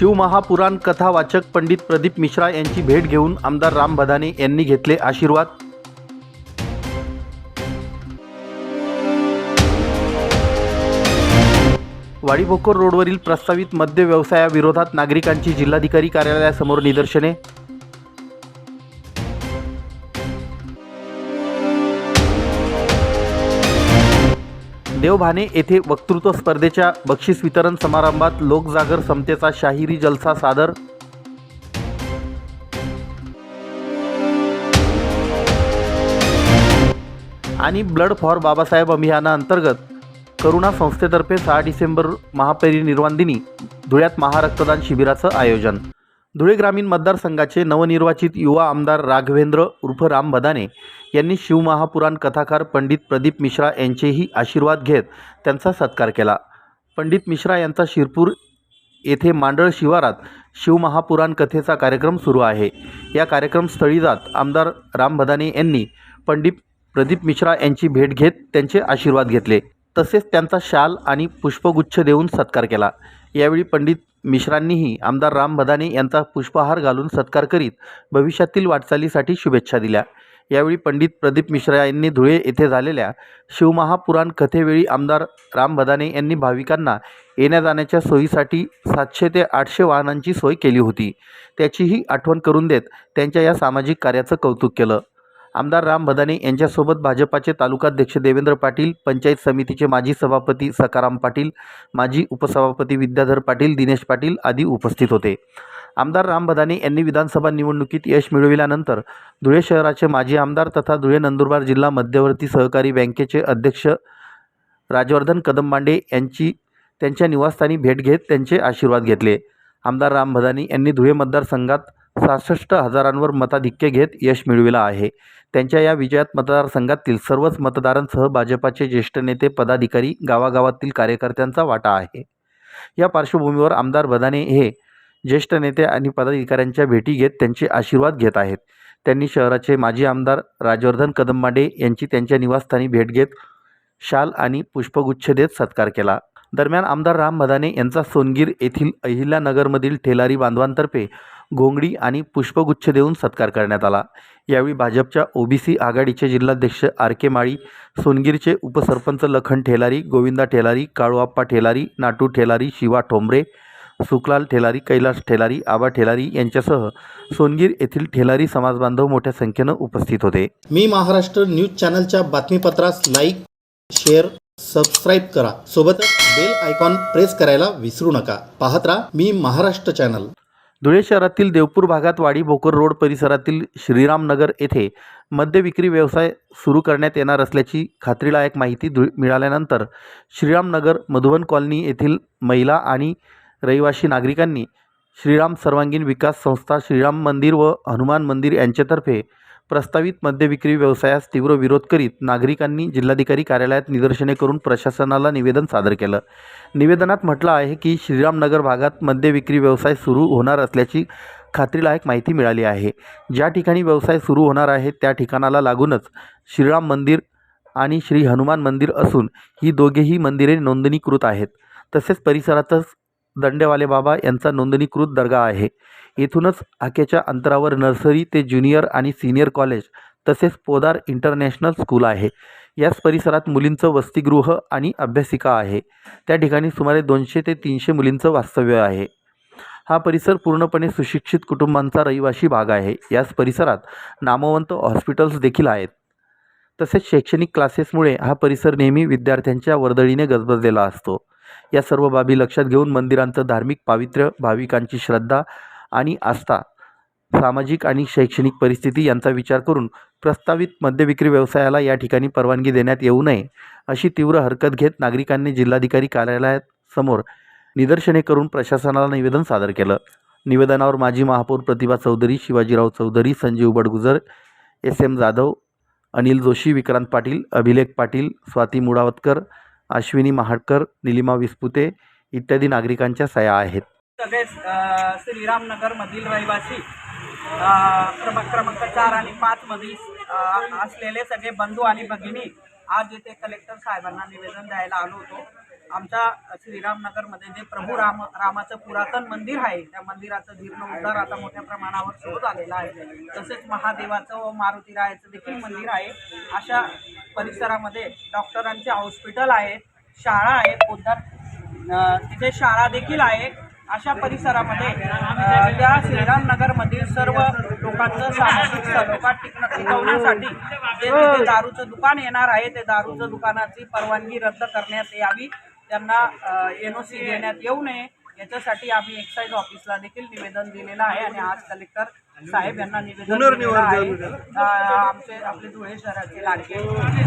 शिवमहापुराण कथावाचक पंडित प्रदीप मिश्रा यांची भेट घेऊन आमदार राम भदाने यांनी घेतले आशीर्वाद. वाडीभोकर रोडवरील प्रस्तावित मद्य व्यवसायाविरोधात नागरिकांची जिल्हाधिकारी कार्यालयासमोर निदर्शने. देवभाने येथे वक्तृत्व स्पर्धेच्या बक्षीस वितरण समारंभात लोकजागर समतेचा शाहिरी जलसा सादर आणि ब्लड फॉर बाबासाहेब अभियानाअंतर्गत करुणा संस्थेतर्फे सहा डिसेंबर महापरिनिर्वाण दिनी धुळ्यात महारक्तदान शिबिराचं आयोजन. धुळे ग्रामीण मतदारसंघाचे नवनिर्वाचित युवा आमदार राघवेंद्र उर्फ राम भदाने यांनी शिवमहापुराण कथाकार पंडित प्रदीप मिश्रा यांचेही आशीर्वाद घेत त्यांचा सत्कार केला. पंडित मिश्रा यांचा शिरपूर येथे मांडळ शिवारात शिवमहापुराण कथेचा कार्यक्रम सुरू आहे. या कार्यक्रमस्थळी जात आमदार राम भदाने यांनी पंडित प्रदीप मिश्रा यांची भेट घेत त्यांचे आशीर्वाद घेतले. तसेच त्यांचा शाल आणि पुष्पगुच्छ देऊन सत्कार केला. यावेळी पंडित मिश्रांनीही आमदार राम भदाने यांचा पुष्पहार घालून सत्कार करीत भविष्यातील वाटचालीसाठी शुभेच्छा दिल्या. यावेळी पंडित प्रदीप मिश्रा यांनी धुळे येथे झालेल्या शिवमहापुराण कथेवेळी आमदार राम भदाने यांनी भाविकांना येण्या जाण्याच्या सोयीसाठी सातशे ते आठशे वाहनांची सोय केली होती. त्याचीही आठवण करून देत त्यांच्या या सामाजिक कार्याचं कौतुक केलं. आमदार राम भदाने यांच्यासोबत भाजपाचे तालुकाध्यक्ष देवेंद्र पाटील पंचायत समितीचे माजी सभापती सकाराम पाटील माजी उपसभापती विद्याधर पाटील दिनेश पाटील आदी उपस्थित होते. आमदार राम भदाने यांनी विधानसभा निवडणुकीत यश मिळविल्यानंतर धुळे शहराचे माजी आमदार तथा धुळे नंदुरबार जिल्हा मध्यवर्ती सहकारी बँकेचे अध्यक्ष राजवर्धन कदमबांडे यांची त्यांच्या निवासस्थानी भेट घेत त्यांचे आशीर्वाद घेतले. आमदार राम भदानी यांनी धुळे मतदारसंघात सहासष्ट हजारांवर मताधिक्य घेत यश मिळविलं आहे. त्यांच्या या विजयात मतदारसंघातील सर्वच मतदारांसह भाजपाचे ज्येष्ठ नेते पदाधिकारी गावागावातील कार्यकर्त्यांचा वाटा आहे. या पार्श्वभूमीवर आमदार बदाने हे ज्येष्ठ नेते आणि पदाधिकाऱ्यांच्या भेटी घेत त्यांचे आशीर्वाद घेत आहेत. त्यांनी शहराचे माजी आमदार राजवर्धन कदमबांडे यांची त्यांच्या निवासस्थानी भेट घेत शाल आणि पुष्पगुच्छ देत सत्कार केला. दरम्यान आमदार राम भदाने यांचा सोनगीर येथील अहिल्यानगरमधील ठेलारी बांधवांतर्फे घोंगडी आणि पुष्पगुच्छ देऊन सत्कार करण्यात आला. यावेळी भाजपच्या ओबीसी आघाडीचे जिल्हाध्यक्ष आर के माळी सोनगीरचे उपसरपंच लखन ठेलारी गोविंदा ठेलारी काळूआप्पा ठेलारी नाटू ठेलारी शिवा ठोंबरे सुखलाल ठेलारी कैलास ठेलारी आबा ठेलारी यांच्यासह सोनगीर येथील ठेलारी समाजबांधव मोठ्या संख्येनं उपस्थित होते. मी महाराष्ट्र न्यूज चॅनलच्या बातमीपत्रास लाईक शेअर सबस्क्राईब करा. सोबतच बेल आयकॉन प्रेस करायला विसरू नका. पाहत राहा मी महाराष्ट्र चॅनल. धुळे शहरातील देवपूर भागात वाडी भोकर रोड परिसरातील श्रीरामनगर येथे मद्य विक्री व्यवसाय सुरू करण्यात येणार असल्याची खात्रीलायक माहिती धु मिळाल्यानंतर श्रीरामनगर मधुबन कॉलनी येथील महिला आणि रहिवासी नागरिकांनी श्रीराम सर्वांगीण विकास संस्था श्रीराम मंदिर व हनुमान मंदिर यांच्यातर्फे प्रस्तावित मद्य विक्री व्यवसायास तीव्र विरोध करीत नागरिकांनी जिल्हाधिकारी कार्यालयात निदर्शने करून प्रशासनाला निवेदन सादर केलं. निवेदनात म्हटलं आहे की श्रीरामनगर भागात मद्य विक्री व्यवसाय सुरू होणार असल्याची खात्रीलायक माहिती मिळाली आहे. ज्या ठिकाणी व्यवसाय सुरू होणार आहे त्या ठिकाणाला लागूनच श्रीराम मंदिर आणि श्री हनुमान मंदिर असून ही दोघेही मंदिरे नोंदणीकृत आहेत. तसेच परिसरातच दंडेवाले बाबा यांचा नोंदणीकृत दर्गा आहे. येथूनच हाकेच्या अंतरावर नर्सरी ते ज्युनियर आणि सिनियर कॉलेज तसेच पोदार इंटरनॅशनल स्कूल आहे. याच परिसरात मुलींचं वसतिगृह आणि अभ्यासिका आहे. त्या ठिकाणी सुमारे दोनशे ते तीनशे मुलींचं वास्तव्य आहे. हा परिसर पूर्णपणे सुशिक्षित कुटुंबांचा रहिवासी भाग आहे. याच परिसरात नामवंत हॉस्पिटल्स देखील आहेत. तसेच शैक्षणिक क्लासेसमुळे हा परिसर नेहमी विद्यार्थ्यांच्या वर्दळीने गजबजलेला असतो. या सर्व बाबी लक्षात घेऊन मंदिरांचं धार्मिक पावित्र्य भाविकांची श्रद्धा आणि आस्था सामाजिक आणि शैक्षणिक परिस्थिती यांचा विचार करून प्रस्तावित मद्यविक्री व्यवसायाला या ठिकाणी परवानगी देण्यात येऊ नये अशी तीव्र हरकत घेत नागरिकांनी जिल्हाधिकारी कार्यालयात समोर निदर्शने करून प्रशासनाला निवेदन सादर केलं. निवेदनावर माजी महापौर प्रतिभा चौधरी शिवाजीराव चौधरी संजीव बडगुजर एस एम जाधव अनिल जोशी विक्रांत पाटील अभिलेख पाटील स्वाती मुडावतकर अश्विनी महाडकर निलिमा विस्पुते इत्यादी नागरिकांच्या सह्या आहेत. तसेच श्रीरामनगरमधील रहिवासी क्रमांक क्रमांक चार आणि पाच मधील असलेले सगळे बंधू आणि भगिनी आज येथे कलेक्टर साहेबांना निवेदन द्यायला आलो होतो. आमच्या श्रीरामनगरमध्ये जे प्रभू राम रामाचं पुरातन मंदिर आहे त्या मंदिराचं जीर्ण उद्धार आता मोठ्या प्रमाणावर सुरू झालेला आहे. तसेच महादेवाचं व मारुतीरायाचं देखील मंदिर आहे. अशा परिसरामध्ये डॉक्टरांचे हॉस्पिटल आहेत शाळा आहेत उद्धार तिथे शाळा देखील आहे. अशा परिसरामध्ये त्या श्रीरामनगरमधील सर्व लोकांचं सामाजिक सलोखा टिकणं टिकवण्यासाठी जे तिथे दारूचं दुकान येणार आहे ते दारूचं दुकानाची परवानगी रद्द करण्यात यावी. त्यांना एन ओ सी देण्यात येऊ नये. याच्यासाठी आम्ही एक्साईज ऑफिसला देखील निवेदन दिलेलं आहे आणि आज कलेक्टर साहेब यांना निवेदन आमचे आपले धुळे शहराचे लाडके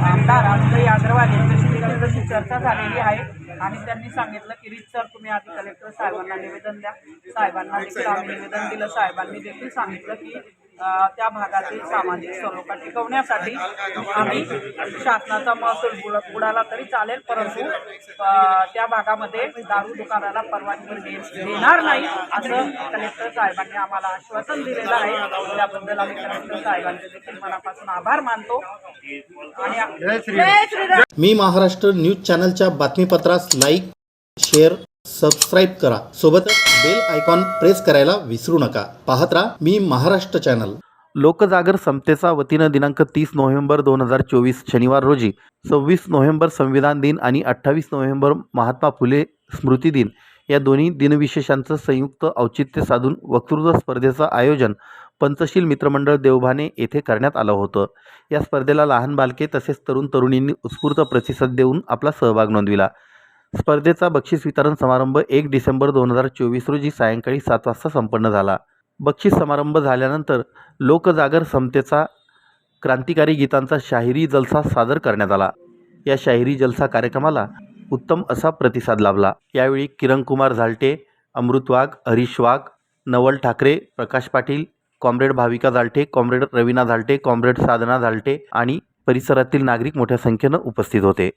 आमदार अनुभय अग्रवाल यांच्याशी तशी चर्चा झालेली आहे. आणि त्यांनी सांगितलं की रीत सर तुम्ही आधी कलेक्टर साहेबांना निवेदन द्या. साहेबांना देखील आम्ही निवेदन दिलं. साहेबांनी देखील सांगितलं की त्या भागातील सामाजिक सलोखा टिकवण्यासाठी आम्ही शासनाचा महसूल बुड- बुडाला तरी चालेल परंतु त्या भागामध्ये दारू दुकानाला परवानगी देणार नाही असं कलेक्टर साहेबांनी आम्हाला आश्वासन दिलेलं आहे. त्याबद्दल आम्ही कलेक्टर साहेबांचे देखील मनापासून आभार मानतो. आणि मी महाराष्ट्र न्यूज चॅनलच्या बातमीपत्रास लाईक शेअर सबस्क्राईब करा. सोबतच बेल आयकॉन प्रेस करायला विसरू नका. पाहत राहा मी महाराष्ट्र चॅनल. लोकजागर समतेचा वतीनं दिनांक तीस नोव्हेंबर दोन हजार चोवीस शनिवार रोजी सव्वीस नोव्हेंबर संविधान दिन आणि अठ्ठावीस नोव्हेंबर महात्मा फुले स्मृती दिन. या दोन्ही दिनविशेषांचं संयुक्त औचित्य साधून वक्तृत्व स्पर्धेचं आयोजन पंचशील मित्रमंडळ देवभाने येथे करण्यात आलं होतं. या स्पर्धेला लहान बालके तसेच तरुण तरुणींनी उत्स्फूर्त प्रतिसाद देऊन आपला सहभाग नोंदविला. स्पर्धेचा बक्षीस वितरण समारंभ एक डिसेंबर दोन हजार चोवीस रोजी सायंकाळी सात वाजता संपन्न झाला. बक्षीस समारंभ झाल्यानंतर लोकजागर समतेचा क्रांतिकारी गीतांचा शाहिरी जलसा सादर करण्यात आला. या शाहिरी जलसा कार्यक्रमाला उत्तम असा प्रतिसाद लाभला. यावेळी Kiran Kumar Zalte Amrut Wagh Harish Wagh Naval Thackeray Prakash Patil comrade Bhavika Zalte comrade Raveena Zalte comrade Sadhana Zalte आणि परिसरातील नागरिक मोठ्या संख्येनं उपस्थित होते.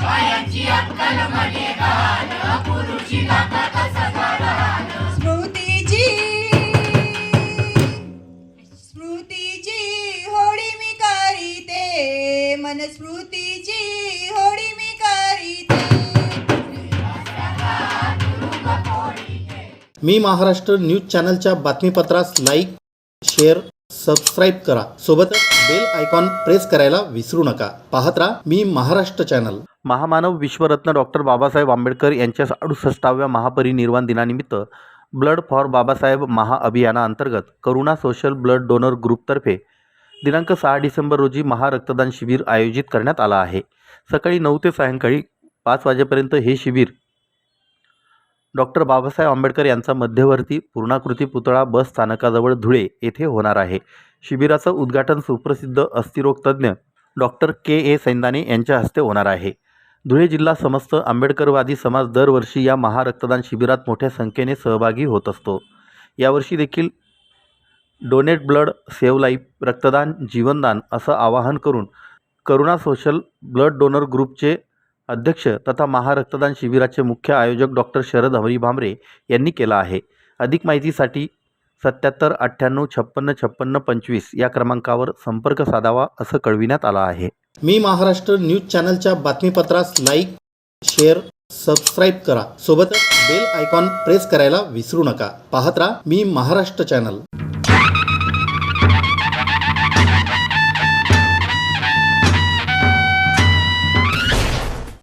बायाची अक्कल म्हणे गहाण पुरुषी धाकाट सदा राहण स्मृतीची स्मृतीची होळी मी करीते मन स्मृतीची मी महाराष्ट्र न्यूज चॅनलच्या बातमीपत्रास लाईक शेअर सबस्क्राईब करा. सोबतच बेल आयकॉन प्रेस करायला विसरू नका. पाहत राहा मी महाराष्ट्र चॅनल. महामानव विश्वरत्न डॉक्टर बाबासाहेब आंबेडकर यांच्या अडुसष्टाव्या महापरिनिर्वाण दिनानिमित्त ब्लड फॉर बाबासाहेब महाअभियानाअंतर्गत करुणा सोशल ब्लड डोनर ग्रुपतर्फे दिनांक सहा डिसेंबर रोजी महारक्तदान शिबिर आयोजित करण्यात आलं आहे. सकाळी नऊ ते सायंकाळी पाच वाजेपर्यंत हे शिबिर डॉक्टर बाबासाहेब आंबेडकर यांचा मध्यवर्ती पूर्णाकृती पुतळा बस स्थानकाजवळ धुळे येथे होणार आहे. शिबिराचं उद्घाटन सुप्रसिद्ध अस्थिरोग तज्ज्ञ डॉक्टर के. ए. सैंदाने यांच्या हस्ते होणार आहे. धुळे जिल्हा समस्त आंबेडकरवादी समाज दरवर्षी या महारक्तदान शिबिरात मोठ्या संख्येने सहभागी होत असतो. यावर्षी देखील डोनेट ब्लड सेव्ह लाईफ रक्तदान जीवनदान असं आवाहन करून करुणा सोशल ब्लड डोनर ग्रुपचे अध्यक्ष तथा महारक्तदान शिबिराचे मुख्य आयोजक डॉक्टर शरद हरी भांबरे यांनी केला आहे. अधिक माहितीसाठी सत्याहत्तर अठ्ठ्याण्णव छप्पन्न छप्पन्न पंचवीस या क्रमांकावर संपर्क साधावा असं कळविण्यात आलं आहे. मी महाराष्ट्र न्यूज चॅनलच्या बातमीपत्रास लाईक शेअर सबस्क्राईब करा. सोबतच बेल आयकॉन प्रेस करायला विसरू नका. पाहत राहा मी महाराष्ट्र चॅनल.